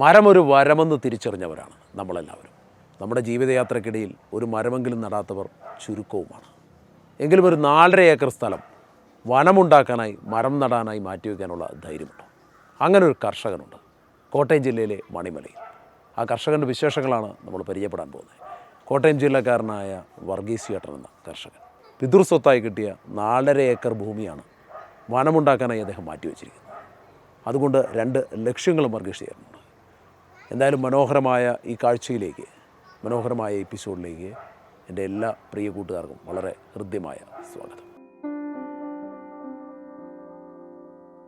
മരമൊരു വരമെന്ന് തിരിച്ചറിഞ്ഞവരാണ് നമ്മളെല്ലാവരും. നമ്മുടെ ജീവിതയാത്രക്കിടയിൽ ഒരു മരമെങ്കിലും നടാത്തവർ ചുരുക്കവുമാണ്. എങ്കിലും ഒരു നാലര ഏക്കർ സ്ഥലം വനമുണ്ടാക്കാനായി മരം നടാനായി മാറ്റിവെക്കാനുള്ള ധൈര്യമുണ്ട്. അങ്ങനെ ഒരു കർഷകനുണ്ട് കോട്ടയം ജില്ലയിലെ മണിമലയിൽ. ആ കർഷകന്റെ വിശേഷങ്ങളാണ് നമ്മൾ പരിചയപ്പെടാൻ പോകുന്നത്. കോട്ടയം ജില്ലക്കാരനായ വർഗീസ് ചേട്ടൻ എന്ന കർഷകൻ. പിതൃസ്വത്തായി കിട്ടിയ നാലര ഏക്കർ ഭൂമിയാണ് വനമുണ്ടാക്കാനായി അദ്ദേഹം മാറ്റിവെച്ചിരിക്കുന്നത് അതുകൊണ്ട് രണ്ട് ലക്ഷ്യങ്ങളും വർഗീസ് ചേട്ടനുണ്ട്. എന്തായാലും മനോഹരമായ ഈ കാഴ്ചയിലേക്ക് മനോഹരമായ എപ്പിസോഡിലേക്ക് എന്റെ എല്ലാ പ്രിയ കൂട്ടുകാർക്കും വളരെ ഹൃദ്യമായ സ്വാഗതം.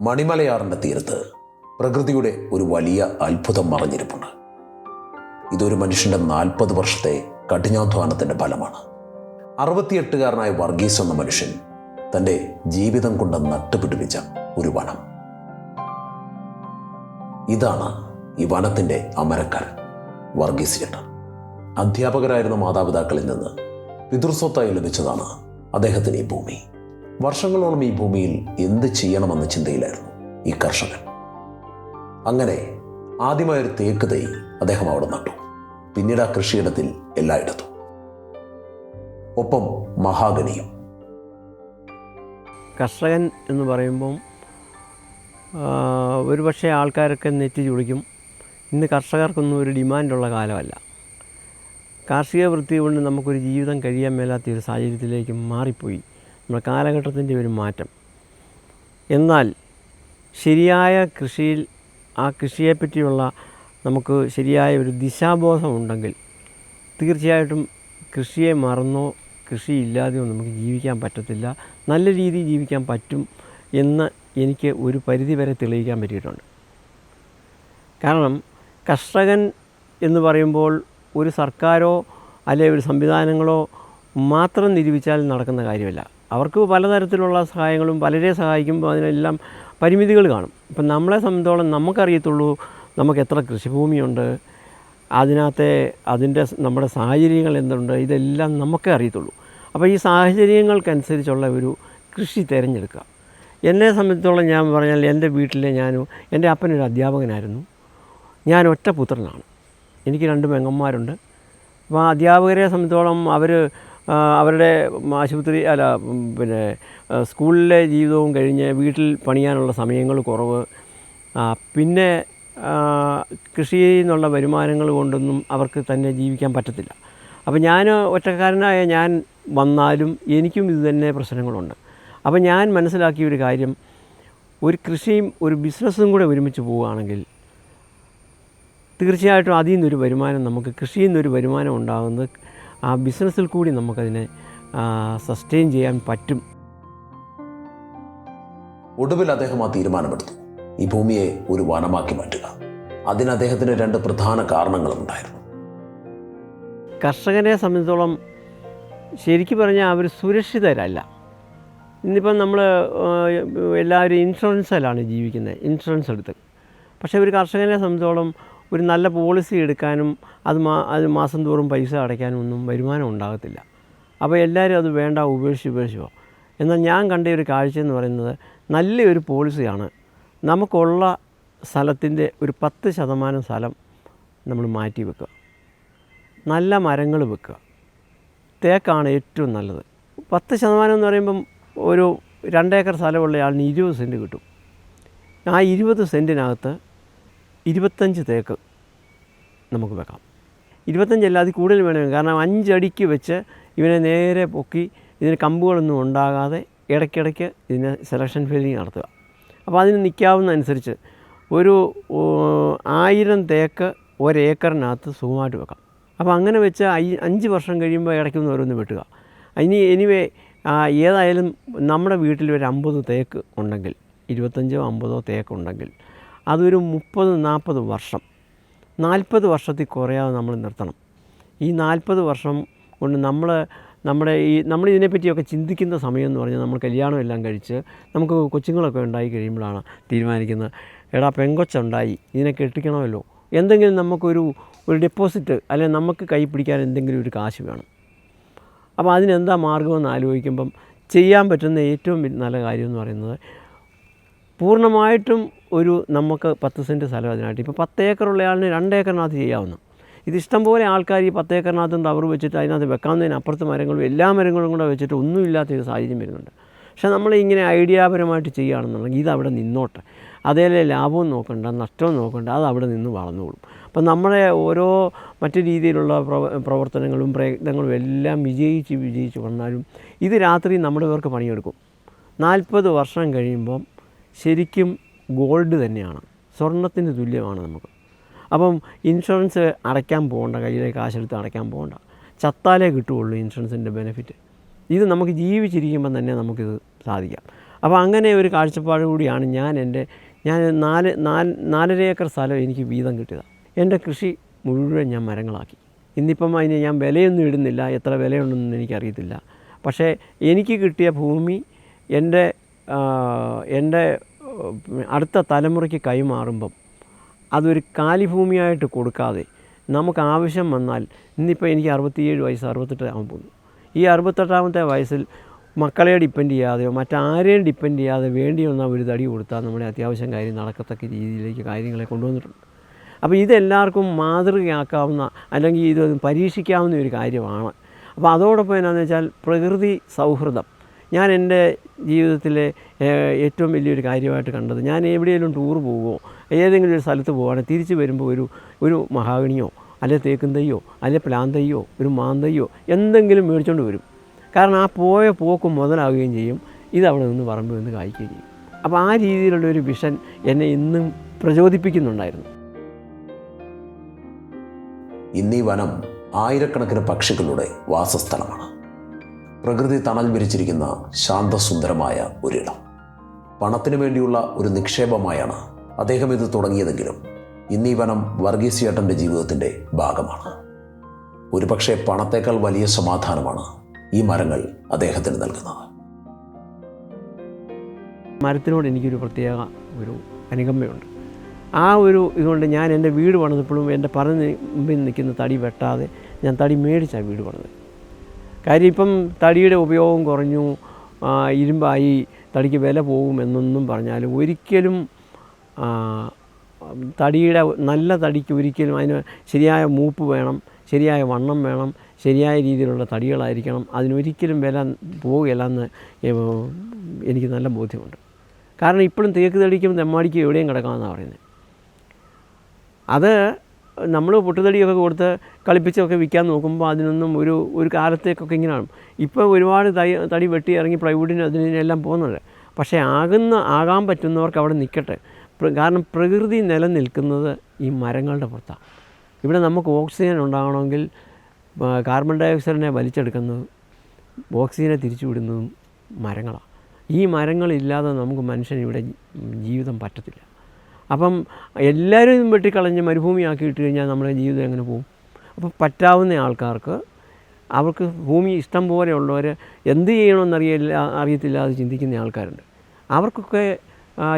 മണിമലയാറിന്റെ തീരത്ത് പ്രകൃതിയുടെ ഒരു വലിയ അത്ഭുതം മറഞ്ഞിരിപ്പുണ്ട്. ഇതൊരു മനുഷ്യന്റെ നാൽപ്പത് വർഷത്തെ കഠിനാധ്വാനത്തിന്റെ ഫലമാണ്. അറുപത്തിയെട്ടുകാരനായ വർഗീസ് എന്ന മനുഷ്യൻ തന്റെ ജീവിതം കൊണ്ട് നട്ടുപിടിപ്പിച്ച ഒരു വനം. ഇതാണ് ഈ വനത്തിന്റെ അമരക്കാരൻ വർഗീസ് ചേട്ടൻ. അധ്യാപകരായിരുന്ന മാതാപിതാക്കളിൽ നിന്ന് പിതൃസ്വത്തായി ലഭിച്ചതാണ് അദ്ദേഹത്തിന് ഈ ഭൂമി. വർഷങ്ങളോളം ഈ ഭൂമിയിൽ എന്ത് ചെയ്യണമെന്ന ചിന്തയിലായിരുന്നു ഈ കർഷകൻ. അങ്ങനെ ആദ്യമായൊരു തേക്ക് തൈ അദ്ദേഹം അവിടെ നട്ടു. പിന്നീട് ആ കൃഷിയിടത്തിൽ എല്ലായിടത്തും. ഒപ്പം മഹാഗണിയും. കർഷകൻ എന്ന് പറയുമ്പം ഒരു പക്ഷേ ആൾക്കാരൊക്കെ നെറ്റി ചുളിക്കും. ഇന്ന് കർഷകർക്കൊന്നും ഒരു ഡിമാൻഡുള്ള കാലമല്ല. കാർഷിക വൃത്തി കൊണ്ട് നമുക്കൊരു ജീവിതം കഴിയാൻ മേലാത്ത ഒരു സാഹചര്യത്തിലേക്ക് മാറിപ്പോയി. നമ്മുടെ കാലഘട്ടത്തിന്റെ ഒരു മാറ്റം. എന്നാൽ ശരിയായ കൃഷിയിൽ ആ കൃഷിയെപ്പറ്റിയുള്ള നമുക്ക് ശരിയായ ഒരു ദിശാബോധം ഉണ്ടെങ്കിൽ തീർച്ചയായിട്ടും കൃഷിയെ മറന്നോ കൃഷി ഇല്ലാതെയോ നമുക്ക് ജീവിക്കാൻ പറ്റത്തില്ല. നല്ല രീതിയിൽ ജീവിക്കാൻ പറ്റും എന്ന് എനിക്ക് ഒരു പരിധി വരെ തെളിയിക്കാൻ പറ്റിയിട്ടുണ്ട്. കാരണം കർഷകൻ എന്ന് പറയുമ്പോൾ ഒരു സർക്കാരോ അല്ലെങ്കിൽ ഒരു സംവിധാനങ്ങളോ മാത്രം നിരൂപിച്ചാൽ നടക്കുന്ന കാര്യമല്ല. അവർക്ക് പലതരത്തിലുള്ള സഹായങ്ങളും പലരെ സഹായിക്കുമ്പോൾ അതിനെല്ലാം പരിമിതികൾ കാണും. ഇപ്പം നമ്മളെ സംബന്ധിച്ചോളം നമുക്കറിയത്തുള്ളൂ നമുക്ക് എത്ര കൃഷിഭൂമിയുണ്ട് അതിനകത്തെ അതിന്റെ നമ്മുടെ സാഹചര്യങ്ങൾ എന്തുണ്ട് ഇതെല്ലാം നമുക്കേ അറിയത്തുള്ളൂ. അപ്പോൾ ഈ സാഹചര്യങ്ങൾക്കനുസരിച്ചുള്ള ഒരു കൃഷി തിരഞ്ഞെടുക്കുക. എന്നെ സംബന്ധിച്ചോളം ഞാൻ പറഞ്ഞാൽ എന്റെ വീട്ടിലെ ഞാനും എന്റെ അപ്പനൊരു അധ്യാപകനായിരുന്നു. ഞാൻ ഒറ്റ പുത്രനാണ്. എനിക്ക് രണ്ട് പെങ്ങന്മാരുണ്ട്. അപ്പോൾ അധ്യാപകരെ സംബന്ധിച്ചോളം അവർ അവരുടെ ആശുപത്രി അല്ല പിന്നെ സ്കൂളിലെ ജീവിതവും കഴിഞ്ഞ് വീട്ടിൽ പണിയാനുള്ള സമയങ്ങൾ കുറവ്. പിന്നെ കൃഷിയിൽ നിന്നുള്ള വരുമാനങ്ങൾ കൊണ്ടൊന്നും അവർക്ക് തന്നെ ജീവിക്കാൻ പറ്റത്തില്ല. അപ്പോൾ ഞാൻ ഒറ്റക്കാരനായ ഞാൻ വന്നാലും എനിക്കും ഇത് തന്നെ പ്രശ്നങ്ങളുണ്ട്. അപ്പോൾ ഞാൻ മനസ്സിലാക്കിയ ഒരു കാര്യം ഒരു കൃഷിയും ഒരു ബിസിനസ്സും കൂടെ ഒരുമിച്ച് പോവുകയാണെങ്കിൽ തീർച്ചയായിട്ടും അതിൽ നിന്നൊരു വരുമാനം നമുക്ക് കൃഷിയിൽ നിന്നൊരു വരുമാനം ഉണ്ടാകുന്നത് ആ ബിസിനസ്സിൽ കൂടി നമുക്കതിനെ സസ്റ്റെയിൻ ചെയ്യാൻ പറ്റും. ഒടുവിൽ അദ്ദേഹം ആ തീരുമാനമെടുത്തു. ഈ ഭൂമിയെ ഒരു വനമാക്കി മാറ്റുക. അതിന് അദ്ദേഹത്തിന് രണ്ട് പ്രധാന കാരണങ്ങളും ഉണ്ടായിരുന്നു കർഷകരെ സംബന്ധിച്ചോളം ശരിക്കും പറഞ്ഞാൽ അവർ സുരക്ഷിതരല്ല. ഇന്നിപ്പം നമ്മൾ എല്ലാവരും ഇൻഷുറൻസിലാണ് ജീവിക്കുന്നത് ഇൻഷുറൻസ് എടുത്ത്. പക്ഷേ ഒരു കർഷകനെ സംബന്ധിച്ചോളം ഒരു നല്ല പോളിസി എടുക്കാനും അത് മാ അത് മാസം തോറും പൈസ അടയ്ക്കാനും ഒന്നും വരുമാനം ഉണ്ടാകത്തില്ല. അപ്പോൾ എല്ലാവരും അത് വേണ്ട ഉപേക്ഷിച്ച് ഉപേക്ഷിച്ചോ എന്നാൽ ഞാൻ കണ്ട ഒരു കാഴ്ച എന്ന് പറയുന്നത് നല്ലൊരു പോളിസിയാണ് നമുക്കുള്ള സ്ഥലത്തിന്റെ ഒരു പത്ത് ശതമാനം സ്ഥലം നമ്മൾ മാറ്റി വെക്കുക. നല്ല മരങ്ങൾ വെക്കുക. തേക്കാണ് ഏറ്റവും നല്ലത്. പത്ത് ശതമാനം എന്ന് പറയുമ്പം ഒരു രണ്ടേക്കർ സ്ഥലമുള്ള ആളിന് ഇരുപത് സെന്റ് കിട്ടും. ആ ഇരുപത് സെന്റിനകത്ത് ഇരുപത്തഞ്ച് തേക്ക് നമുക്ക് വെക്കാം. ഇരുപത്തഞ്ചല്ല അതിൽ കൂടുതൽ വേണമെങ്കിൽ കാരണം അഞ്ചടിക്ക് വെച്ച് ഇവനെ നേരെ പൊക്കി ഇതിന് കമ്പുകളൊന്നും ഉണ്ടാകാതെ ഇടയ്ക്കിടയ്ക്ക് ഇതിന് സെലക്ഷൻ ഫീൽഡിങ് നടത്തുക. അപ്പോൾ അതിന് നിൽക്കാവുന്ന അനുസരിച്ച് ഒരു ആയിരം തേക്ക് ഒരേക്കറിനകത്ത് സുഖമായിട്ട് വെക്കാം. അപ്പോൾ അങ്ങനെ വെച്ച് അഞ്ച് വർഷം കഴിയുമ്പോൾ ഇടയ്ക്കൊന്ന് ഓരോന്ന് വെട്ടുക. ഇനി എനിവേ ഏതായാലും നമ്മുടെ വീട്ടിൽ ഒരു അമ്പത് തേക്ക് ഉണ്ടെങ്കിൽ ഇരുപത്തഞ്ചോ അമ്പതോ തേക്ക് ഉണ്ടെങ്കിൽ അതൊരു മുപ്പത് നാൽപ്പത് വർഷം. നാൽപ്പത് വർഷത്തിൽ കുറയാതെ നമ്മൾ നിർത്തണം. ഈ നാൽപ്പത് വർഷം കൊണ്ട് നമ്മൾ നമ്മുടെ ഈ നമ്മൾ ഇതിനെപ്പറ്റിയൊക്കെ ചിന്തിക്കുന്ന സമയം എന്ന് പറഞ്ഞാൽ നമ്മൾ കല്യാണം എല്ലാം കഴിച്ച് നമുക്ക് കൊച്ചുങ്ങളൊക്കെ ഉണ്ടായി കഴിയുമ്പോഴാണ് തീരുമാനിക്കുന്നത്. എടാ പെങ്കൊച്ചുണ്ടായി ഇതിനെ കെട്ടിക്കണമല്ലോ. എന്തെങ്കിലും നമുക്കൊരു ഒരു ഡെപ്പോസിറ്റ് അല്ലെങ്കിൽ നമുക്ക് കൈ പിടിക്കാൻ എന്തെങ്കിലും ഒരു കാശ് വേണം. അപ്പോൾ അതിനെന്താ മാർഗമെന്ന് ആലോചിക്കുമ്പം ചെയ്യാൻ പറ്റുന്ന ഏറ്റവും നല്ല കാര്യം എന്ന് പറയുന്നത് പൂർണമായിട്ടും ഒരു നമുക്ക് പത്ത് സെന്റ് സ്ഥലം അതിനായിട്ട്. ഇപ്പോൾ പത്ത് ഏക്കറുള്ള ആളിന് രണ്ട് ഏക്കറിനകത്ത് ചെയ്യാവുന്ന. ഇത് ഇഷ്ടംപോലെ ആൾക്കാർ ഈ പത്ത് ഏക്കറിനകത്ത് ടവർ വെച്ചിട്ട് അതിനകത്ത് വെക്കാവുന്നതിന് അപ്പുറത്ത് മരങ്ങളും എല്ലാ മരങ്ങളും കൂടെ വെച്ചിട്ട് ഒന്നുമില്ലാത്ത ഒരു സാഹചര്യം വരുന്നുണ്ട്. പക്ഷേ നമ്മൾ ഇങ്ങനെ ഐഡിയാപരമായിട്ട് ചെയ്യുകയാണെന്നുണ്ടെങ്കിൽ ഇത് അവിടെ നിന്നോട്ടെ. അതേലെ ലാഭവും നോക്കണ്ട നഷ്ടവും നോക്കണ്ട അത് അവിടെ നിന്ന് വളർന്നുകൊള്ളും അപ്പം നമ്മുടെ ഓരോ മറ്റു രീതിയിലുള്ള പ്രവ പ്രവർത്തനങ്ങളും പ്രയത്നങ്ങളും എല്ലാം വിജയിച്ച് വിജയിച്ച് വന്നാലും ഇത് രാത്രി നമ്മുടെ പേർക്ക് പണിയെടുക്കും. നാൽപ്പത് വർഷം കഴിയുമ്പം ശരിക്കും ഗോൾഡ് തന്നെയാണ്. സ്വർണത്തിന് തുല്യമാണ് നമുക്ക്. അപ്പം ഇൻഷുറൻസ് അടയ്ക്കാൻ പോകണ്ട കയ്യിലെ കാശെടുത്ത് അടയ്ക്കാൻ പോകണ്ട. ചത്താലേ കിട്ടുകയുള്ളൂ ഇൻഷുറൻസിന്റെ ബെനിഫിറ്റ്. ഇത് നമുക്ക് ജീവിച്ചിരിക്കുമ്പോൾ തന്നെ നമുക്കിത് സാധിക്കാം. അപ്പോൾ അങ്ങനെ ഒരു കാഴ്ചപ്പാട് കൂടിയാണ് ഞാൻ എന്റെ ഞാൻ നാല് നാല് നാലര ഏക്കർ സ്ഥലം എനിക്ക് വീതം കിട്ടിയതാണ് എന്റെ കൃഷി മുഴുവൻ ഞാൻ മരങ്ങളാക്കി. ഇന്നിപ്പം അതിന് ഞാൻ വിലയൊന്നും ഇടുന്നില്ല. എത്ര വിലയുണ്ടെന്ന് എനിക്കറിയത്തില്ല. പക്ഷേ എനിക്ക് കിട്ടിയ ഭൂമി എന്റെ എന്റെ അടുത്ത തലമുറയ്ക്ക് കൈമാറുമ്പം അതൊരു കാലിഭൂമിയായിട്ട് കൊടുക്കാതെ നമുക്ക് ആവശ്യം വന്നാൽ ഇന്നിപ്പോൾ എനിക്ക് അറുപത്തിയേഴ് വയസ്സ് അറുപത്തെട്ട് ആകാൻ പോകുന്നു. ഈ അറുപത്തെട്ടാമത്തെ വയസ്സിൽ മക്കളെ ഡിപ്പെൻഡ് ചെയ്യാതെയോ മറ്റാരെയും ഡിപ്പെൻഡ് ചെയ്യാതെ വേണ്ടി വന്നാൽ ഒരു തടി കൊടുത്താൽ നമ്മുടെ അത്യാവശ്യം കാര്യം നടക്കത്തക്ക രീതിയിലേക്ക് കാര്യങ്ങളെ കൊണ്ടുവന്നിട്ടുണ്ട്. അപ്പോൾ ഇതെല്ലാവർക്കും മാതൃകയാക്കാവുന്ന അല്ലെങ്കിൽ ഇത് പരീക്ഷിക്കാവുന്ന ഒരു കാര്യമാണ്. അപ്പോൾ അതോടൊപ്പം എന്നാന്ന് വെച്ചാൽ പ്രകൃതി സൗഹൃദം. ഞാൻ എന്റെ ജീവിതത്തിലെ ഏറ്റവും വലിയൊരു കാര്യമായിട്ട് കണ്ടത്. ഞാൻ എവിടെയെങ്കിലും ടൂർ പോകുമോ ഏതെങ്കിലും ഒരു സ്ഥലത്ത് പോവുകയാണെങ്കിൽ തിരിച്ച് വരുമ്പോൾ ഒരു ഒരു മഹാഗണിയോ അല്ലെ തേക്കും തയ്യോ അല്ലെ പ്ലാന്തയ്യോ ഒരു മാന്തയ്യോ എന്തെങ്കിലും മേടിച്ചുകൊണ്ട് വരും. കാരണം ആ പോയ പോക്ക് മുതലാവുകയും ചെയ്യും. ഇത് അവിടെ നിന്ന് പറമ്പ് നിന്ന് കായ്ക്കുകയും ചെയ്യും. അപ്പോൾ ആ രീതിയിലുള്ള ഒരു വിഷൻ എന്നെ ഇന്നും പ്രചോദിപ്പിക്കുന്നുണ്ടായിരുന്നു. ഇന്നീ വനം ആയിരക്കണക്കിന് പക്ഷികളുടെ വാസസ്ഥലമാണ്. പ്രകൃതി തണൽ വിരിച്ചിരിക്കുന്ന ശാന്തസുന്ദരമായ ഒരിടം. പണത്തിനു വേണ്ടിയുള്ള ഒരു നിക്ഷേപമായാണ് അദ്ദേഹം ഇത് തുടങ്ങിയതെങ്കിലും ഇന്നീ വനം വർഗീസ് ചേട്ടന്റെ ജീവിതത്തിന്റെ ഭാഗമാണ്. ഒരുപക്ഷെ പണത്തേക്കാൾ വലിയ സമാധാനമാണ് ഈ മരങ്ങൾ അദ്ദേഹത്തിന് നൽകുന്നത്. മരത്തിനോട് എനിക്കൊരു പ്രത്യേക ഒരു അനുകമ്പയുണ്ട്. ആ ഒരു ഇതുകൊണ്ട് ഞാൻ എന്റെ വീട് പണിതപ്പോഴും എന്റെ പറഞ്ഞ് മുമ്പിൽ നിൽക്കുന്ന തടി വെട്ടാതെ ഞാൻ തടി മേടിച്ചാണ് വീട് പണിത് കാര്യം ഇപ്പം തടിയുടെ ഉപയോഗം കുറഞ്ഞു ഇരുമ്പായി തടിക്ക് വില പോകും എന്നൊന്നും പറഞ്ഞാൽ ഒരിക്കലും തടിയുടെ നല്ല തടിക്ക് ഒരിക്കലും അതിന് ശരിയായ മൂപ്പ് വേണം ശരിയായ വണ്ണം വേണം ശരിയായ രീതിയിലുള്ള തടികളായിരിക്കണം. അതിനൊരിക്കലും വില പോവുകയില്ല എന്ന് എനിക്ക് നല്ല ബോധ്യമുണ്ട്. കാരണം ഇപ്പോഴും തേക്ക് തടിക്കും തെമ്മാടിക്കും എവിടെയും കിടക്കാമെന്നാണ് പറയുന്നത്. അത് നമ്മൾ പൊട്ടുതടിയൊക്കെ കൊടുത്ത് കളിപ്പിച്ചൊക്കെ വിൽക്കാൻ നോക്കുമ്പോൾ അതിനൊന്നും ഒരു ഒരു കാലത്തേക്കൊക്കെ ഇങ്ങനെയാണ്. ഇപ്പോൾ ഒരുപാട് തൈ തടി വെട്ടി ഇറങ്ങി പ്ലൈവുഡിന് അതിനെല്ലാം പോകുന്നുണ്ട്. പക്ഷേ ആകുന്ന ആകാൻ പറ്റുന്നവർക്ക് അവിടെ നിൽക്കട്ടെ. കാരണം പ്രകൃതി നിലനിൽക്കുന്നത് ഈ മരങ്ങളുടെ പുറത്താണ്. ഇവിടെ നമുക്ക് ഓക്സിജൻ ഉണ്ടാകണമെങ്കിൽ കാർബൺ ഡൈ ഓക്സൈഡിനെ വലിച്ചെടുക്കുന്നതും ഓക്സിജനെ തിരിച്ചുവിടുന്നതും മരങ്ങളാണ്. ഈ മരങ്ങളില്ലാതെ നമുക്ക് മനുഷ്യൻ ഇവിടെ ജീവിതം പറ്റത്തില്ല. അപ്പം എല്ലാവരും വെട്ടിക്കളഞ്ഞ് മരുഭൂമിയാക്കി ഇട്ട് കഴിഞ്ഞാൽ നമ്മുടെ ജീവിതം എങ്ങനെ പോകും? അപ്പോൾ പറ്റാവുന്ന ആൾക്കാർക്ക് അവർക്ക് ഭൂമി ഇഷ്ടം പോലെ ഉള്ളവർ എന്ത് ചെയ്യണമെന്നറിയില്ല അറിയത്തില്ലാതെ ചിന്തിക്കുന്ന ആൾക്കാരുണ്ട്. അവർക്കൊക്കെ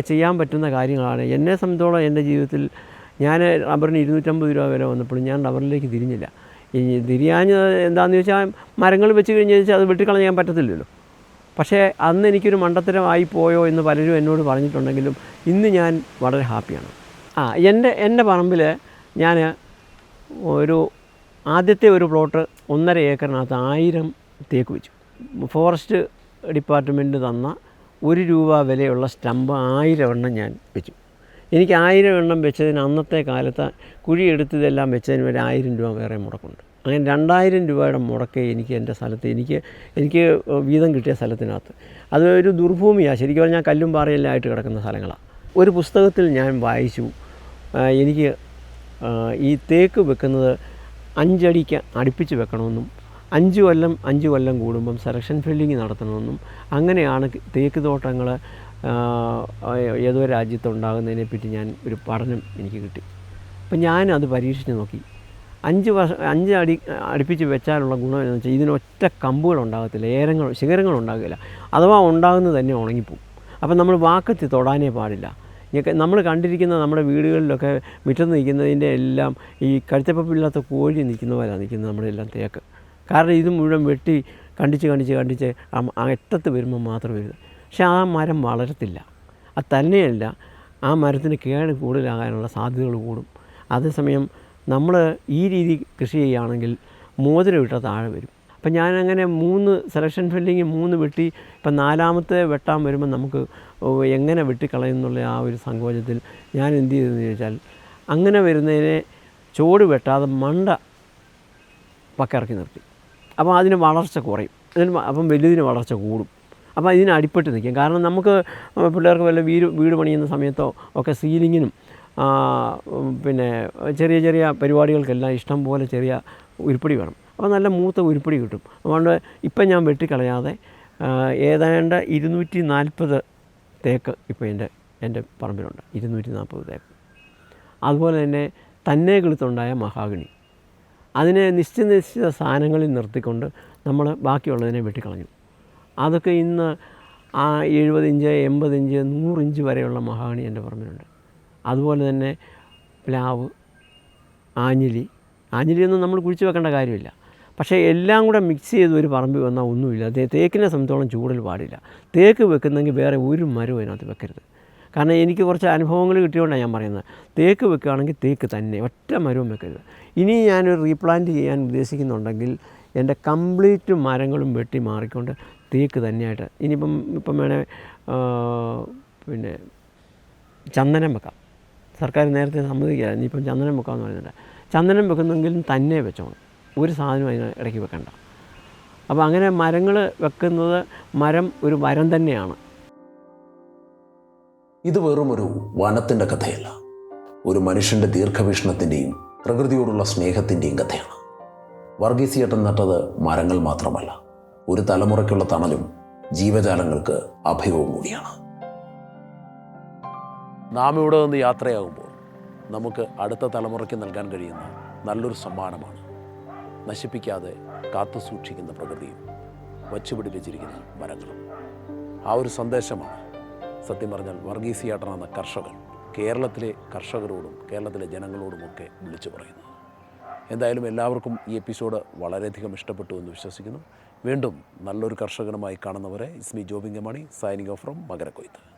ചെയ്യാൻ പറ്റുന്ന കാര്യങ്ങളാണ്. എന്നെ സംബന്ധിച്ചോളം എന്റെ ജീവിതത്തിൽ ഞാൻ റബ്ബറിന് ഇരുന്നൂറ്റമ്പത് രൂപ വരെ വന്നപ്പോഴും ഞാൻ റബ്ബറിലേക്ക് തിരിഞ്ഞില്ല. ഈ തിരിയാഞ്ഞ് എന്താണെന്ന് ചോദിച്ചാൽ മരങ്ങൾ വെച്ച് കഴിഞ്ഞ് വെച്ചാൽ അത് വെട്ടിക്കളഞ്ഞാൻ പറ്റത്തില്ലല്ലോ. പക്ഷേ അന്ന് എനിക്കൊരു മണ്ടത്തരമായി പോയോ എന്ന് പലരും എന്നോട് പറഞ്ഞിട്ടുണ്ടെങ്കിലും ഇന്ന് ഞാൻ വളരെ ഹാപ്പിയാണ്. ആ എന്റെ എന്റെ പറമ്പിൽ ഞാൻ ഒരു ആദ്യത്തെ ഒരു പ്ലോട്ട് ഒന്നര ഏക്കറിനകത്ത് ആയിരം തേക്ക് വെച്ചു. ഫോറസ്റ്റ് ഡിപ്പാർട്ട്മെന്റ് തന്ന ഒരു രൂപ വിലയുള്ള സ്റ്റമ്പ് ആയിരം എണ്ണം ഞാൻ വെച്ചു. എനിക്ക് ആയിരം എണ്ണം വെച്ചതിന് അന്നത്തെ കാലത്ത് കുഴിയെടുത്തതെല്ലാം വെച്ചതിന് ഒരു ആയിരം രൂപ വേറെ മുടക്കുണ്ട്. അങ്ങനെ രണ്ടായിരം രൂപയുടെ മുടക്ക് എനിക്ക് എന്റെ സ്ഥലത്ത് എനിക്ക് എനിക്ക് വീതം കിട്ടിയ സ്ഥലത്തിനകത്ത്. അത് ഒരു ദുർഭൂമിയാണ് ശരിക്കും പറഞ്ഞാൽ കല്ലും പാറയെല്ലാം ആയിട്ട് കിടക്കുന്ന സ്ഥലങ്ങളാണ് ഒരു പുസ്തകത്തിൽ ഞാൻ വായിച്ചു എനിക്ക് ഈ തേക്ക് വെക്കുന്നത് അഞ്ചടിക്ക് അടുപ്പിച്ച് വെക്കണമെന്നും അഞ്ച് കൊല്ലം അഞ്ച് കൊല്ലം കൂടുമ്പം സെലക്ഷൻ ഫീൽഡിങ് നടത്തണമെന്നും അങ്ങനെയാണ് തേക്ക് തോട്ടങ്ങൾ ഏതോ രാജ്യത്തുണ്ടാകുന്നതിനെപ്പറ്റി ഞാൻ ഒരു പഠനം എനിക്ക് കിട്ടി. അപ്പം ഞാനത് പരീക്ഷിച്ച് നോക്കി. അഞ്ച് വർഷം അഞ്ച് അടി അടുപ്പിച്ച് വെച്ചാലുള്ള ഗുണം എന്ന് വെച്ചാൽ ഇതിനൊറ്റ കമ്പുകൾ ഉണ്ടാകത്തില്ല ഏരങ്ങൾ ശിഖരങ്ങൾ ഉണ്ടാകില്ല. അഥവാ ഉണ്ടാകുന്നത് തന്നെ ഉണങ്ങിപ്പോവും. അപ്പം നമ്മൾ വാക്കത്തി തൊടാനേ പാടില്ല. നമ്മൾ കണ്ടിരിക്കുന്ന നമ്മുടെ വീടുകളിലൊക്കെ മുറ്റത്ത് നിൽക്കുന്നതിന്റെ എല്ലാം ഈ കഴുത്തപ്പപ്പില്ലാത്ത കോഴി നിൽക്കുന്ന പോലെയാണ് നിൽക്കുന്നത് നമ്മുടെ എല്ലാം തേക്ക്. കാരണം ഇത് മുഴുവൻ വെട്ടി കണ്ടിച്ച് കണ്ടിച്ച് കണ്ടിച്ച് അറ്റത്ത് വരുമ്പോൾ മാത്രം വരുന്നത്. പക്ഷേ ആ മരം വളരത്തില്ല. അത് തന്നെയല്ല ആ മരത്തിന് കേട് കൂടുതലാകാനുള്ള സാധ്യതകൾ കൂടും. അതേസമയം നമ്മൾ ഈ രീതി കൃഷി ചെയ്യുകയാണെങ്കിൽ മോതിരം ഇട്ടാൽ താഴെ വരും. അപ്പം ഞാനങ്ങനെ മൂന്ന് സെലക്ഷൻ ഫില്ലിങ് മൂന്ന് വെട്ടി ഇപ്പം നാലാമത്തെ വെട്ടാൻ വരുമ്പോൾ നമുക്ക് എങ്ങനെ വെട്ടിക്കളയും എന്നുള്ള ആ ഒരു സങ്കോചത്തിൽ ഞാൻ എന്ത് ചെയ്തെന്ന് ചോദിച്ചാൽ അങ്ങനെ വരുന്നതിനെ ചോട് വെട്ടാതെ മണ്ട പക്കിറക്കി നിർത്തി. അപ്പോൾ അതിന് വളർച്ച കുറയും. അതിന് അപ്പം വലുതിന് വളർച്ച കൂടും. അപ്പോൾ ഇതിന് അടിപ്പെട്ട് നിൽക്കും. കാരണം നമുക്ക് പിള്ളേർക്ക് വല്ല വീട് വീട് പണിയുന്ന സമയത്തോ ഒക്കെ സീലിങ്ങിനും പിന്നെ ചെറിയ ചെറിയ പരിപാടികൾക്കെല്ലാം ഇഷ്ടം പോലെ ചെറിയ ഉരുപ്പടി വേണം. അപ്പോൾ നല്ല മൂത്ത ഉരുപ്പടി കിട്ടും. അതുകൊണ്ട് ഇപ്പം ഞാൻ വെട്ടിക്കളയാതെ ഏതാണ്ട് ഇരുന്നൂറ്റി നാൽപ്പത് തേക്ക് ഇപ്പോൾ എന്റെ എന്റെ പറമ്പിലുണ്ട്. ഇരുന്നൂറ്റി നാൽപ്പത് തേക്ക്. അതുപോലെ തന്നെ തന്നെ കിളുത്തുണ്ടായ മഹാഗണി. അതിനെ നിശ്ചിത നിശ്ചിത സ്ഥാനങ്ങളിൽ നിർത്തിക്കൊണ്ട് നമ്മൾ ബാക്കിയുള്ളതിനെ വെട്ടിക്കളഞ്ഞു. അതൊക്കെ ഇന്ന് ആ എഴുപത് ഇഞ്ച് എൺപത് ഇഞ്ച് നൂറ് ഇഞ്ച് വരെയുള്ള മഹാഗണി എന്റെ പറമ്പിലുണ്ട്. അതുപോലെ തന്നെ പ്ലാവ് ആഞ്ഞിലി. ആഞ്ഞിലിയൊന്നും നമ്മൾ കുഴിച്ച് വെക്കേണ്ട കാര്യമില്ല. പക്ഷേ എല്ലാം കൂടെ മിക്സ് ചെയ്ത് ഒരു പറമ്പിൽ വന്നാൽ ഒന്നുമില്ല. തേക്കിനെ സംബന്ധിച്ചോളം ചൂടൽ പാടില്ല. തേക്ക് വെക്കുന്നെങ്കിൽ വേറെ ഒരു മരവും അതിനകത്ത് വെക്കരുത്. കാരണം എനിക്ക് കുറച്ച് അനുഭവങ്ങൾ കിട്ടിയോണ്ടാണ് ഞാൻ പറയുന്നത്. തേക്ക് വെക്കുകയാണെങ്കിൽ തേക്ക് തന്നെ ഒറ്റ മരവും വെക്കരുത്. ഇനി ഞാനൊരു റീപ്ലാന്റ് ചെയ്യാൻ ഉദ്ദേശിക്കുന്നുണ്ടെങ്കിൽ എന്റെ കംപ്ലീറ്റ് മരങ്ങളും വെട്ടി മാറിക്കൊണ്ട് തേക്ക് തന്നെയായിട്ട് ഇനിയിപ്പം ഇപ്പം വേണേൽ പിന്നെ ചന്ദനം വെക്കാം. സർക്കാർ നേരത്തെ സമ്മതിക്കില്ല. ഇനിയിപ്പം ചന്ദനം വെക്കാമെന്ന് പറയുന്നില്ല ചന്ദനം വെക്കുന്നെങ്കിലും തന്നെ വെച്ചോണം. ഒരു സാധനം അതിന് ഇടയ്ക്ക് വെക്കണ്ട. അപ്പോൾ അങ്ങനെ മരങ്ങൾ വെക്കുന്നത് മരം ഒരു വരം തന്നെയാണ്. ഇത് വെറും ഒരു വനത്തിന്റെ കഥയല്ല. ഒരു മനുഷ്യന്റെ ദീർഘവീക്ഷണത്തിന്റെയും പ്രകൃതിയോടുള്ള സ്നേഹത്തിന്റെയും കഥയാണ്. വർഗീസിയേട്ടൻ നട്ടത് മരങ്ങൾ മാത്രമല്ല. ഒരു തലമുറയ്ക്കുള്ള തണലും ജീവജാലങ്ങൾക്ക് അഭയവും കൂടിയാണ്. നാം ഇവിടെ നിന്ന് യാത്രയാകുമ്പോൾ നമുക്ക് അടുത്ത തലമുറയ്ക്ക് നൽകാൻ കഴിയുന്ന നല്ലൊരു സമ്മാനമാണ്. നശിപ്പിക്കാതെ കാത്തു സൂക്ഷിക്കുന്ന പ്രകൃതിയും വച്ചുപിടിപ്പിച്ചിരിക്കുന്ന മരങ്ങളും ആ ഒരു സന്ദേശമാണ് സത്യം പറഞ്ഞാൽ വർഗീസിയാട്ടൻ എന്ന കർഷകർ കേരളത്തിലെ കർഷകരോടും കേരളത്തിലെ ജനങ്ങളോടുമൊക്കെ വിളിച്ചു പറയുന്നത്. എന്തായാലും എല്ലാവർക്കും ഈ എപ്പിസോഡ് വളരെയധികം ഇഷ്ടപ്പെട്ടു എന്ന് വിശ്വസിക്കുന്നു. വീണ്ടും നല്ലൊരു കർഷകനുമായി കാണുന്നവരെ ഇസ്മി ജോബിംഗമണി സൈനിങ് ഓഫ് ഫ്രം മകരക്കൊയ്ത്ത്.